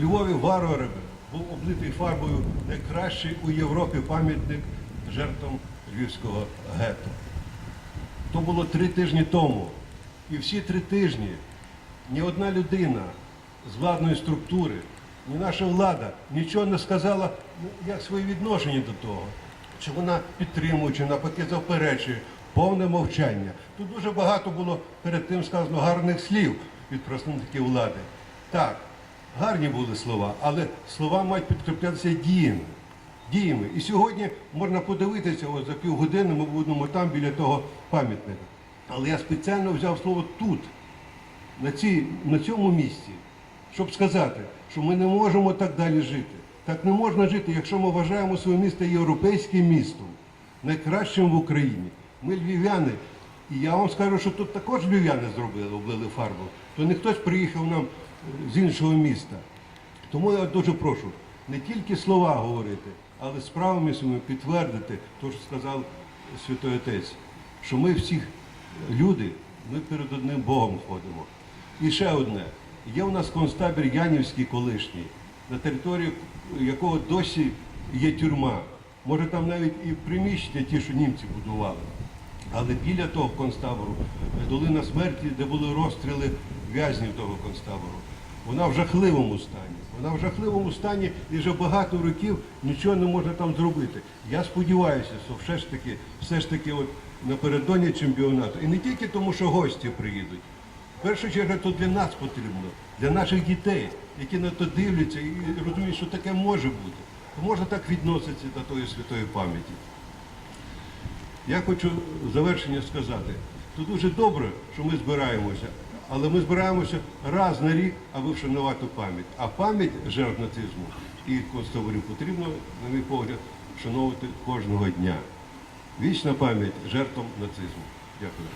Львові варварами був облитий фарбою найкращий у Європі пам'ятник жертвам львівського гетто. То було три тижні тому. І всі три тижні ні одна людина з владної структури, ні наша влада нічого не сказала, ну, як своє відношення до того. Чи вона підтримує, чи навпаки заперечує. Повне мовчання. Тут дуже багато було перед тим сказано гарних слів від представників влади. Так, гарні були слова, але слова мають підкріплятися діями. Діями. І сьогодні можна подивитися, ось за півгодини ми будемо там біля того пам'ятника. Але я спеціально взяв слово тут, на, цій, на цьому місці, щоб сказати, що ми не можемо так далі жити. Так не можна жити, якщо ми вважаємо своє місто європейським містом, найкращим в Україні. Ми львів'яни, і я вам скажу, що тут також львів'яни зробили, облили фарбу. То не хтось приїхав нам з іншого міста. Тому я дуже прошу не тільки слова говорити, але справами своїми підтвердити те, що сказав Святой Отець, що ми всі люди, ми перед одним Богом ходимо. І ще одне. Є у нас концтабір Янівський колишній, на території якого досі є тюрма. Може там навіть і приміщення ті, що німці будували. Але біля того концтабору долина смерті, де були розстріли в'язнів того концтабору, вона в жахливому стані. Вона в жахливому стані і вже багато років нічого не можна там зробити. Я сподіваюся, що все ж таки, все ж таки, от напередодні чемпіонату, і не тільки тому, що гості приїдуть. В першу чергу то для нас потрібно, для наших дітей, які на то дивляться і розуміють, що таке може бути. Можна так відноситися до тої святої пам'яті. Я хочу завершення сказати, що дуже добре, що ми збираємося, але ми збираємося раз на рік, аби вшанувати пам'ять. А пам'ять жертв нацизму і концтаборів потрібно, на мій погляд, вшановувати кожного дня. Вічна пам'ять жертвам нацизму. Дякую.